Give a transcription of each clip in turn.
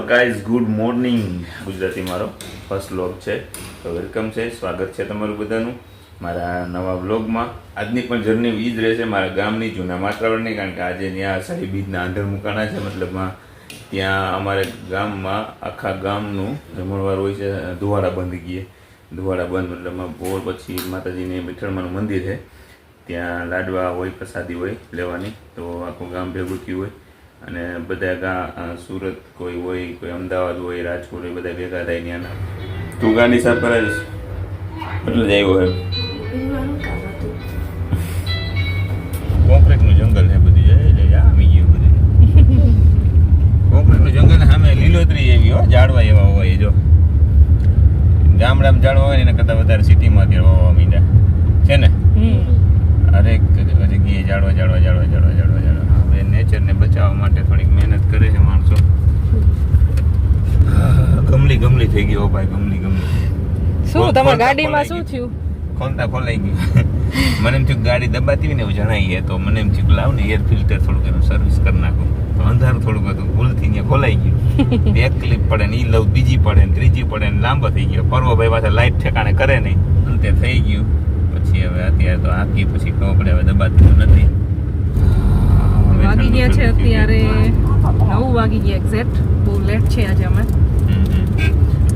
Guys good morning Gujarati મારો. First vlog છે. તો વેલકમ છે. સ્વાગત છે તમારું બધાનું મારા નવા વ્લોગમાં આજની પણ જર્ની ઈજ રહેશે મારા ગામની, જૂના માત્રાવરની કારણ કે આજે ત્યાં અષાઢી બીજના આંધણ મુકાણા છે. મતલબમાં ત્યાં અમારે ગામમાં, આખા ગામનું જમણવાર હોય છે, ધુવાડા બંધ ગીએ ધુવાડા બંધ મતલબમાં બોર પછી માતાજીને વિઠ્ઠલમાનું મંદિર છે. ત્યાં લાડવા હોય, પ્રસાદી હોય લેવાની. તો આખું ગામ ભેગું થયું હોય. અને બધા ગા સુરત કોઈ હોય કોઈ અમદાવાદ હોય રાજકોટ હોય બધા ભેગા થાય ત્યાંના તું ગાડી સાફ કરાવીશ એટલે જ આવ્યો એમ. કોન્ક્રીટનું જંગલ છે બધી જાય જય આવી ગયું બધું. કોન્ક્રીટનું જંગલ સામે લીલોતરી એવી હો ઝાડવા એવા હોય જો. ગામડામાં ઝાડવા હોય ને એના કરતાં વધારે સિટીમાં અત્યારે વાવવા મીંડા. છે ને? હરેક જગ્યાએ જાળવા ઝાડવા જાળવા ઝાડવા ઝાડવા. જાળવા હવે નેચરને બચાવવા માટે થોડીક મહેનત કરે છે માણસો. ગમલી ગમલી થઈ ગયો ભાઈ ગમલી ગમલી. શું તમારી ગાડીમાં શું થયું? ખોલતા ખોલાઈ ગયું? મને એમ થયું ગાડી દબાતી હોય ને એવું જણાવીએ તો. મને એમ થયું લાવ ને એર ફિલ્ટર થોડુંક એનું સર્વિસ કરી નાખું. તો અંધારું થોડુંક હતું. ભૂલથી ત્યાં ખોલાઈ ગયું. એક ક્લિપ પડે ને એ લવ બીજી પડે ને ત્રીજી પડે ને લાંબો થઈ ગયો. પર્વભાઈ પાસે લાઈટ ઠેકાણે કરે નહીં. અંતે થઈ ગયું. પછી હવે અત્યારે તો આખી પછી ખબર પડે હવે દબાતું નથી. વાગી ગયા છે અત્યારે. નવ વાગી ગયા એક્ઝેક્ટ બહુ લેટ છે આજે અમે.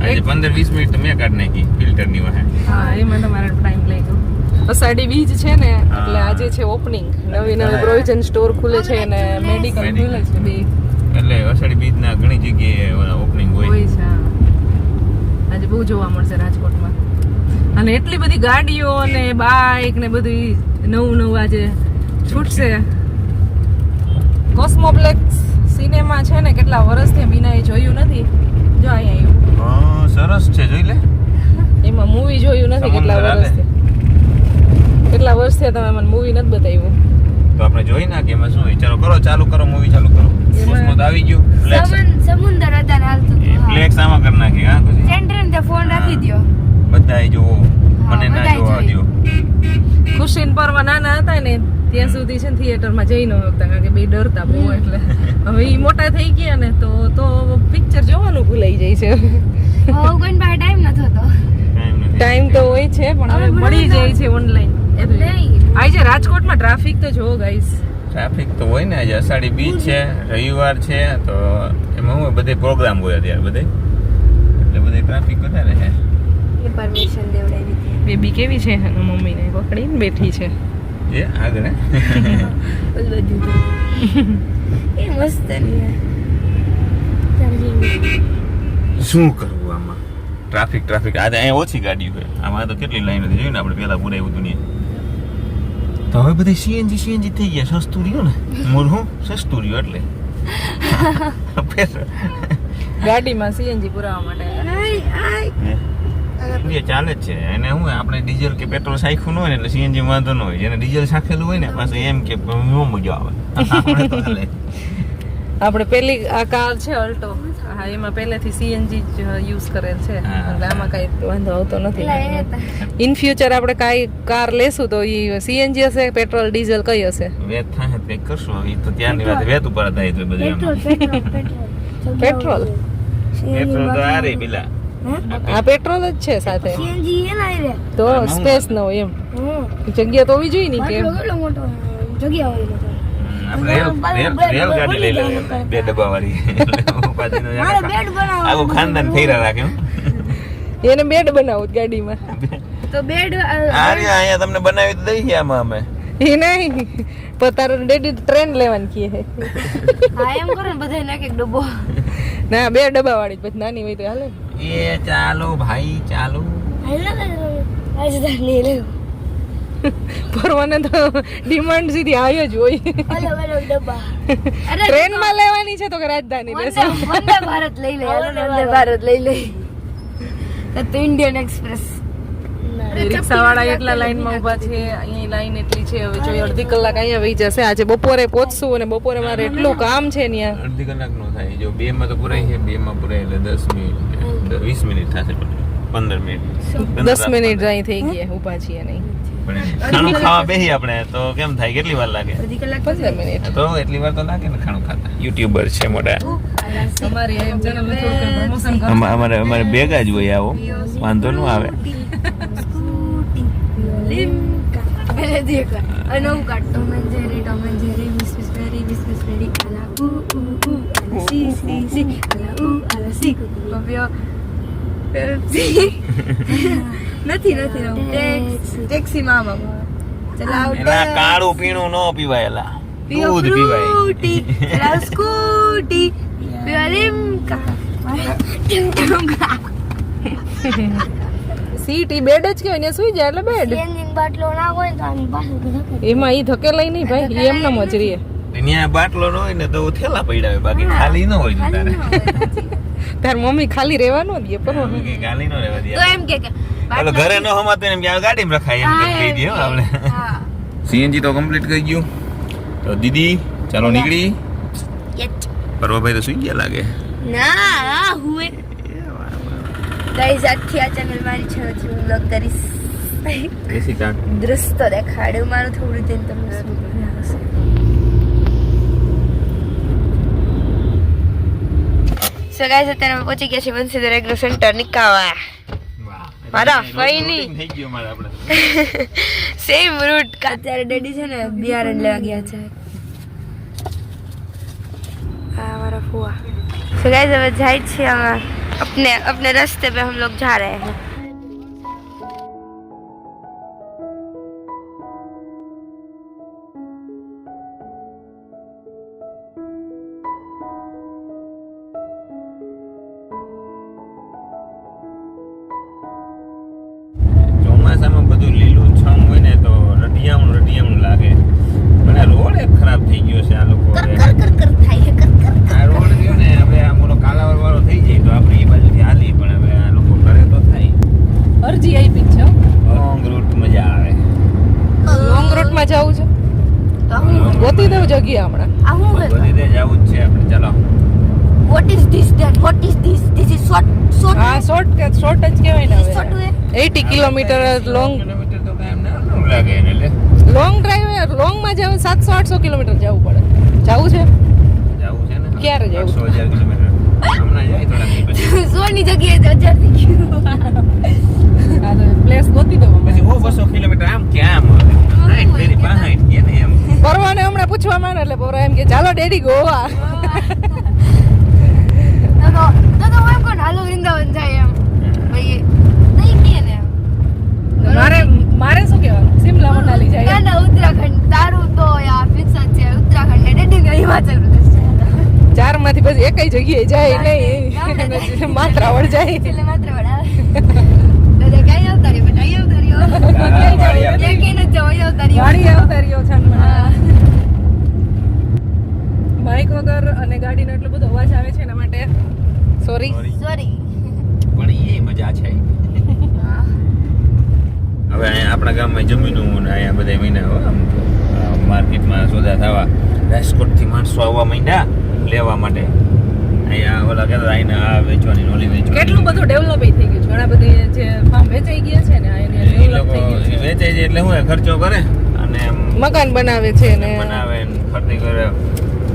આજે પંદર વીસ મિનિટ તો મેં કાઢ નાખી ફિલ્ટરની વાહે. હા એમાં તમારે ટાઈમ લઈ ગયો અષાઢી બીજ છે ને એટલે આજે છે ઓપનિંગ નવી નવી પ્રોવિઝન સ્ટોર ખુલે છે અને મેડિકલ. ખુલે છે. બે એટલે અષાઢી બીજ ના ઘણી જગ્યાએ ઓપનિંગ હોય. હોય છે હા. આજે બહુ જોવા મળશે રાજકોટમાં. અને એટલી બધી ગાડીઓ અને બાઇક ને બધી નવું નવું આજે છૂટશે. કોસ્મોપ્લેક્સ સિનેમા છે ને કેટલા વર્ષથી બીનાએ જોયું નથી. જો અહીંયા આવ્યું. હા, સરસ છે જોઈ લે. એમાં મૂવી જોયું નથી કેટલા વર્ષથી. કેટલા વર્ષથી તમે મને મૂવી નથી બતાવ્યું. તો આપણે જોઈ નાખીએ એમાં શું વિચારો કરો ચાલુ કરો મૂવી ચાલુ કરો. કોસ્મોસ આવી ગયું ફ્લેક્સ સમુન- સમુંદર હતા. હાલતું. ફ્લેક્સ આમાં કરી નાખી હા ખુશી? સેન્ટર ને ત્યાં ફોન રાખી દ્યો. બધાય જોવો મને ના જોવા જોઈ. ખુશીન પરવા નાના હતા ને ત્યાં સુધી છે ને થિયેટરમાં જઈ ન શકતા કારણ કે બે ડરતા બહુ એટલે. હવે એ મોટા થઈ ગયા ને તો તો પિક્ચર જોવાનું ભૂલાઈ જાય છે. કોઈને પાસે ટાઈમ ન થતો ટાઈમ તો હોય છે પણ હવે મળી જાય છે ઓનલાઈન એટલે. આજે રાજકોટમાં ટ્રાફિક તો જો ગાઈસ ટ્રાફિક તો હોય ને આજે અષાઢી બીચ છે રવિવાર છે તો એમાં હું બધે પ્રોગ્રામ હોય અત્યારે બધે. એટલે બધે ટ્રાફિક વધારે છે. પરમિશન દેવડાવી બેબી કેવી છે? મમ્મીને પકડીને બેઠી છે. જે આગળ હે? બધું એ મસ્ત. શું કરવું આમાં? ટ્રાફિક ટ્રાફિક આજે અહીંયા ઓછી ગાડીઓ છે આમાં તો કેટલી લાઈન હતી? જોયું ને આપણે પહેલા પુરાયું હતું ને તો હવે બધી સીએનજી સીએનજી થઈ ગયા. સસ્તું રહ્યું ને? હું? સસ્તું રહ્યું એટલે. ગાડીમાં સીએનજી પુરાવા માટે. એ ચાલે જ છે. એને શું આપણે ડીઝલ કે પેટ્રોલ સાખ્યું ન હોય ને એટલે સીએનજી વાંધો ન હોય. જેને ડીઝલ સાખેલું હોય ને પાછું એમ કે નો મજા આવે. આપણે પેલી આ કાર છે અલ્ટો. હા એમાં પહેલેથી સીએનજી જ યુઝ કરેલ છે. એટલે આમાં કઈ વાંધો આવતો નથી. ઇન ફ્યુચર આપણે કાંઈ કાર લેશું તો એ સીએનજી હશે પેટ્રોલ ડીઝલ કઈ હશે? વેત થાય કંઈક કરશું. હવે તો ત્યાંની વાત. વેત ઉપર થાય તો બધું petrol petrol petrol. Petrol? Petrol તો આ રહી પેલા. આ પેટ્રોલ જ છે સાથે. સીએનજી એ ના રે તો સ્પેસ ન હોય એમ. હમ. જગ્યા તો હોવી જોઈએ ને કે મોટો? જગ્યા હોય. એને બેડ બનાવું જ ગાડીમાં. તો બેડ આ અહીંયા તમને બનાવી તો દઈએ અમે. એ નહીં. પણ ડેડી ટ્રેન લેવાની કહે છે. હા એમ કરો ને બધાય નાખે ડબ્બો. ના બે ડબ્બા વાળી પછી નાની હોય તો હાલે એ ચાલો ભાઈ ચાલો. હાલ ના કરે આજે તાર નહીં લેવું ફરવાના તો ડિમાન્ડ સીધી આવી જ હોય. ટ્રેનમાં લેવાની છે તો કે રાજધાની વંદે વંદે ભારત લઈ લે વંદે ભારત. લઈ લે. તો ઇન્ડિયન એક્સપ્રેસ. રિક્ષા વાળા એટલા લાઈનમાં ઊભા છે અહીં લાઈન એટલી છે હવે જો અડધી કલાક અહીંયા વહી જશે. આજે બપોરે પહોંચશું અને બપોરે મારે એટલું કામ છે ત્યાં. અડધી કલાક નો થાય. જો બે માં તો પુરાય છે બે માં પુરાય એટલે દસ મિનિટ વીસ મિનિટ થશે પંદર મિનિટ. દસ મિનિટ અહીં થઈ ગયા ઊભા છીએ નહીં. પણ ખાણું ખાવા બેસી આપણે તો કેમ થાય? કેટલી વાર લાગે? અડધી કલાક પંદર મિનિટ. તો એટલી વાર તો લાગે ને ખાણું ખાતા. યુટ્યુબર છે મોટા. અમારી અમારે ભેગા જ હોય આવો. વાંધો ન આવે. પહેલે નથી નથી ટેક્સ ટેક્સી મામા. ચલાવ કાળું પીણું ન પીવાયેલા દૂધ પીવાય. ચલાવ સ્કૂટી. પીવા લીમકા સીટ બેડ જ કહેવાય ને સુઈ જાય એટલે બેડ બાટલો ના હોય તો આની પાછળ એમાં ઈ ધકેલાય નહીં ભાઈ ઈ એમને જ રહીએ ત્યાં બાટલો ન હોય ને તો થેલા પડ્યા હોય બાકી ખાલી ન હોય તારે. તાર મમ્મી ખાલી રહેવા ન દે પણ ખાલી ન રહેવા દે. તો એમ કે કે ઓલો ઘરે ન હમાતો એમ કે ગાડીમાં રખાય એમ કે કહી દે આપણે. હા. સીએનજી તો કમ્પ્લીટ કરી ગયું. તો દીદી ચાલો નીકળી. યચ પરવાભાઈ તો સુઈ ગયા લાગે. ના હુએ ગાઈઝ આખી આ ચેનલ મારી છે હજી હું વ્લોગ કરીશ. એસી કાંડ. દ્રશ્ય તો દેખાડ્યું મારું થોડું તેમ તમને સો ગાઈસ અત્યારે અમે પહોંચી ગયા છીએ બંસીધર એગ્રો સેન્ટર નિકાવા મારા ફઈની. થઈ ગયો મારે આપણે સેમ રૂટ અત્યારે ડેડી છે ને બિયારણ લેવા ગયા છે આ हमारा फुआ सो गाइस अब जाए छे हम अपने अपने रास्ते पे हम लोग जा रहे हैं કિલોમીટર લોંગ લાગે ડ્રાઈવ લોંગમાં જવું સાતસો આઠસો કિલોમીટર જવું પડે. જવું છે? જવું છે ને ક્યારે જવું? દી સોની જગ્યાએ હજાર થઈ ગયું. પ્લેસ ગોતી દઉં પછી ઓ બસો કિલોમીટર આમ કે આમ. હાઈટ ફેરી પાહાઈટ કે ને એમ. પરવાને હમણાં પૂછવા માંડે એટલે પરવા એમ કે ચાલો ડેડી ગોવા. તો તો તો તો એમ કોણ હાલો વૃંદાવન જાય એમ. ભાઈ મારે મારે શું કહેવાનું? સિમલા મનાલી જાય. ના ના ઉત્તરાખંડ તારું તો યાર ફિક્સ જ છે. ઉત્તરાખંડ એટલે ડેડિંગ હિમાચલ પ્રદેશ છે. ચારમાંથી પછી એક જગ્યાએ જાય નહીં. માત્રા વળ જાય. એટલે માત્ર વડા દાદા ક્યાંય આવતા રહ્યો અહીં આવતા રહ્યો ક્યાંય આવતા ક્યાં ક્યાં અહીં આવતા રહ્યો ગાડી આવતા રહ્યો છે. બાઇક વગર અને ગાડીનો એટલો બધો અવાજ આવે છે એના માટે. સોરી સોરી પણ એ મજા છે. હવે અહીંયા આપણા ગામમાં જમીનું ને અહીંયા બધા મહિના આમ માર્કેટમાં સોદા થવા રાજકોટથી માણસો આવવા મહિના લેવા માટે. અહીંયા ઓલા કહેતા આઈને આ વેચવાની ઓલી વેચવાની. કેટલું બધું ડેવલપ થઈ ગયું છે? ઘણા બધી જે ફાર્મ વેચાઈ ગયા છે ને આ એ ડેવલપ લોકો થઈ ગયું છે. વેચે છે એટલે હું ખર્ચો કરે? અને મકાન બનાવે છે ને. બનાવે ખરીદી કરે.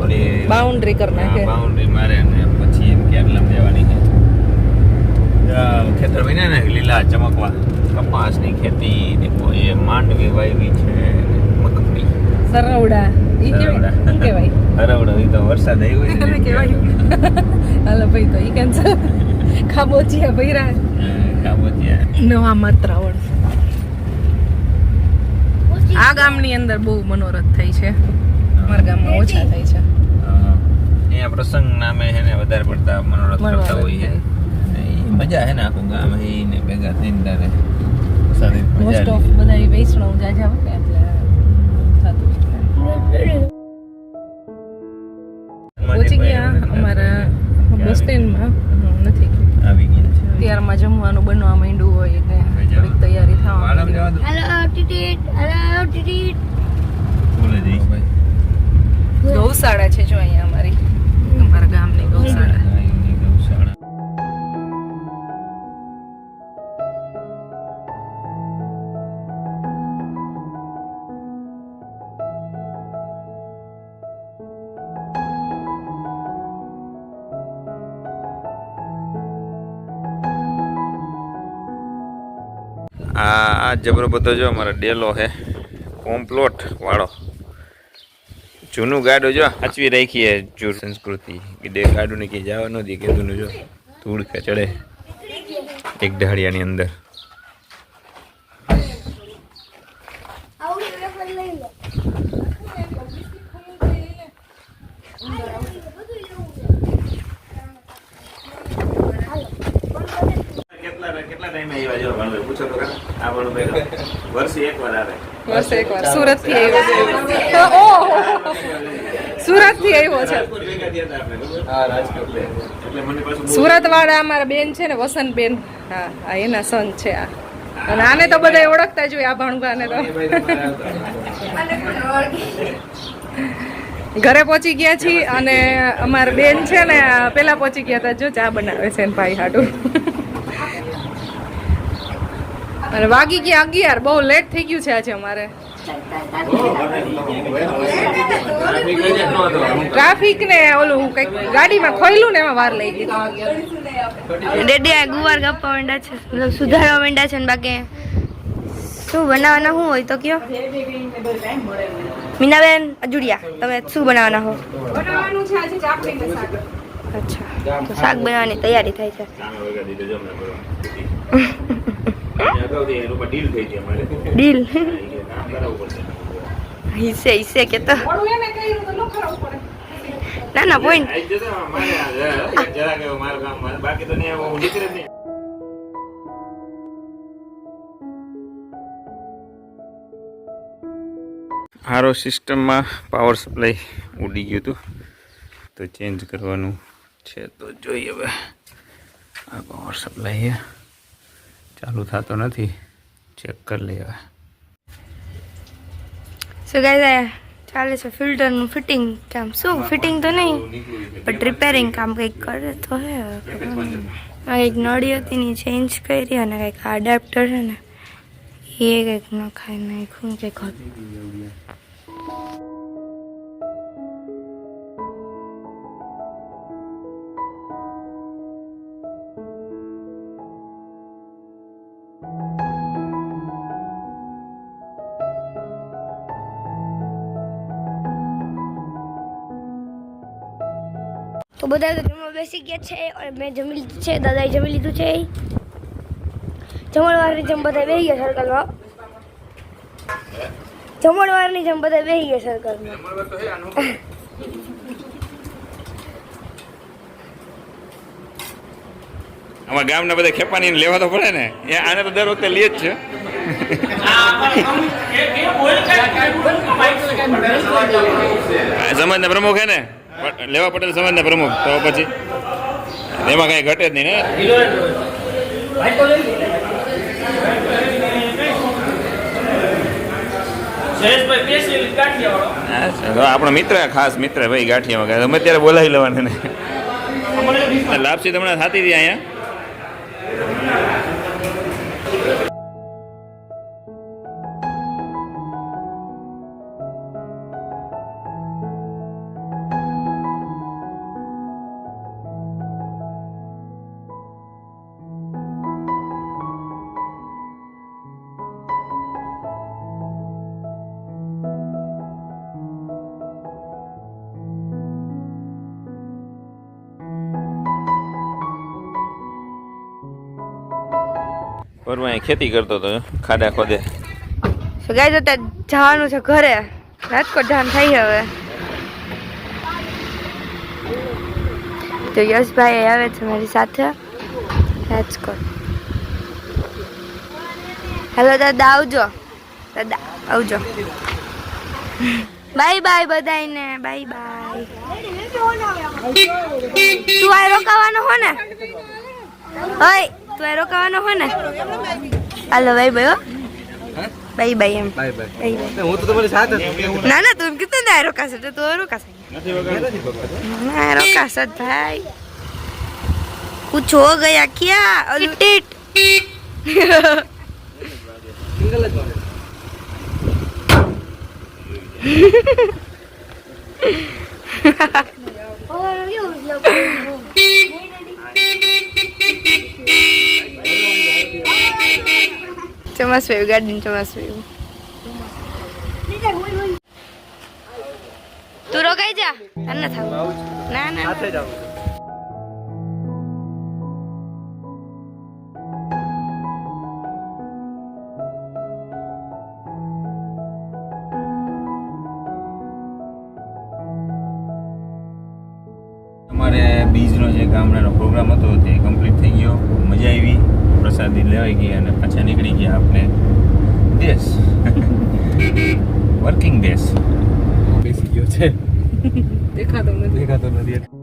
ઓલી બાઉન્ડ્રી કરી નાખે. બાઉન્ડ્રી મારે ને પછી એમ કે આટલામાં દેવાની છે. ખેતર બન્યા ને લીલા ચમકવા. કપાસની ખેતી ને એ માંડવી વાવી છે મગફળી. સરવડા. ઈ કેવાય? શું કહેવાય હરવડો ઈ તો વરસાદ આવ્યો હોય એને ને કહેવાય હાલો ભાઈ તો ઈ કેન્સલ. ખાબોચિયા ભૈરા ખાબોચિયા. નવા માત્રાવળ. આ ગામની અંદર બહુ મનોરથ થઈ છે. અમારા ગામમાં ઓછા થાય છે. અહીંયા પ્રસંગ નામે છે ને વધારે પડતા મનોરથ કરતા હોય છે. મજા છે ને આખું ગામ હે ને ભેગા થઈને તારે સારી મોસ્ટ ઓફ. બધા વૈષ્ણવ જાજા હોય ને એટલે પહોંચી ગયા અમારા બસ સ્ટેન્ડમાં. નથી. આવી ગયા છે. ત્યારમાં જમવાનું બનવા માંડ્યું હોય થોડીક તૈયારી થવા વાળમ માંડી. જવા દો. હેલો ટીટીટ હેલો ટીટીટ બોલે જઈ ગૌશાળા છે જો અહીંયા અમારી. અમારા ગામની ગૌશાળા. આ જબરો બધો જો અમારો ડેલો છે કોમ્પ્લોટ વાળો. જૂનું ગાડું જો સાચવી રાખી છે જૂર સંસ્કૃતિ. કે ગાડું ને ક્યાંય જવા નથી કીધું જો ધૂળ કે ચડે એક ઢાળિયાની અંદર કેટલા કેટલા ટાઈમે આવ્યા જો ભણભાઈ પૂછો તો ખરા આ વર્ષે એક વાર આવે. વર્ષે એકવાર. સુરતથી આવ્યો છે. સુરતથી આવ્યો છે. વાળા અમારા બેન છે ને વસંત બેન હા હા એના સન છે આ. અને આને તો બધા ઓળખતા જ હોય આ ભાણુભાને તો. ઘરે પહોંચી ગયા છીએ અને અમારા બેન છે ને પેલા પહોંચી ગયા હતા. જો ચા બનાવે છે ને ભાઈ હાટું. અને વાગી ગયા અગિયાર. બહુ લેટ થઈ ગયું છે આજે અમારે. ટ્રાફિક ને ઓલું કંઈક ગાડીમાં ખોયલું ને એમાં વાર લઈ ગઈ. ડેડી આ ગુવાર કાપવા માંડ્યા છે. મતલબ સુધારવા માંડ્યા છે ને બાકી શું બનાવવાના શું હોય તો કયો? મીનાબેન અજુડિયા તમે શું બનાવવાના હો? બનાવવાનું છે આજે ચાપડી શાક. અચ્છા. તો શાક બનાવવાની તૈયારી થાય છે. ડીલ હિસે હિસ્સે કે તો. ન ના ના પોઈન્ટ. બાકી તો નહીં આરો સિસ્ટમમાં પાવર સપ્લાય ઉડી ગયું હતું. તો ચેન્જ કરવાનું છે. તો જોઈએ હવે આ પાવર સપ્લાય ચાલુ થતો નથી. ચેક કરી લેવા સો ગાઈઝ ચાલે છે ફિલ્ટરનું ફિટિંગ કામ? શું, ફિટિંગ તો નહીં બટ રિપેરિંગ કામ કંઈક કરે તો હે કંઈક નળી હતી ને ચેન્જ કરી અને કંઈક અડેપ્ટર છે ને, એ કંઈક નખાઈ નાખ્યું, કંઈક હતું. બધા તો જમવા બેસી ગયા છે અને મેં જમી લીધું છે, દાદાએ જમી લીધું છે. જમણવારની જેમ બધા બેસી ગયા સર્કલમાં જમણવારની જેમ બધા બેસી ગયા સર્કલમાં અમારા ગામના બધા ખેપાની લેવા તો પડે ને. એ આને તો દર વખતે લે જ છે. સમાજના પ્રમુખ હે ને? લેવા પટેલ સમાજના પ્રમુખ. તો પછી એમાં કઈ ઘટે જ નહીં ને. હા, તો આપણો મિત્ર ખાસ મિત્ર ભાઈ ગાંઠિયા વગર અમે અત્યારે બોલાવી લેવાના લાપસી તમને થતી હતી અહીંયા. પરવા ખેતી કરતો હતો. ખાડા ખોદે સો ગાય જતા જવાનું છે ઘરે. રાજકોટ ધામ થઈ હવે. તો યશભાઈ આવે છે મારી સાથે. રાજકોટ હેલો દાદા, આવજો. દાદા, આવજો. બાય બાય બધાને બાય બાય તું આ રોકાવાનો હો ને? ઓય. તું એરો કહેવાનો હો ને? હાલો ભાઈ ભાઈ બાય બાય એમ. Bye bye. હું તો તમારી સાથે ના ના તું કીધું ને એરો કાશે તો એરો કાશે ના એરો કાશે ભાઈ. કુછ હો ગયા ક્યા? અલટીટ સિંગલ જ મારે ચોમાસ વાયું ગાર્ડન ચોમાસ વાયું તું રોકાઈ જા થાવ. ના ના બીજનો જે ગામડાનો પ્રોગ્રામ હતો તે કમ્પ્લીટ થઈ ગયો. મજા આવી પ્રસાદી લેવાઈ ગઈ અને પાછા નીકળી ગયા આપણે. દેશ વર્કિંગ દેશ બેસી ગયો છે. દેખાતો નથી. દેખાતો નથી.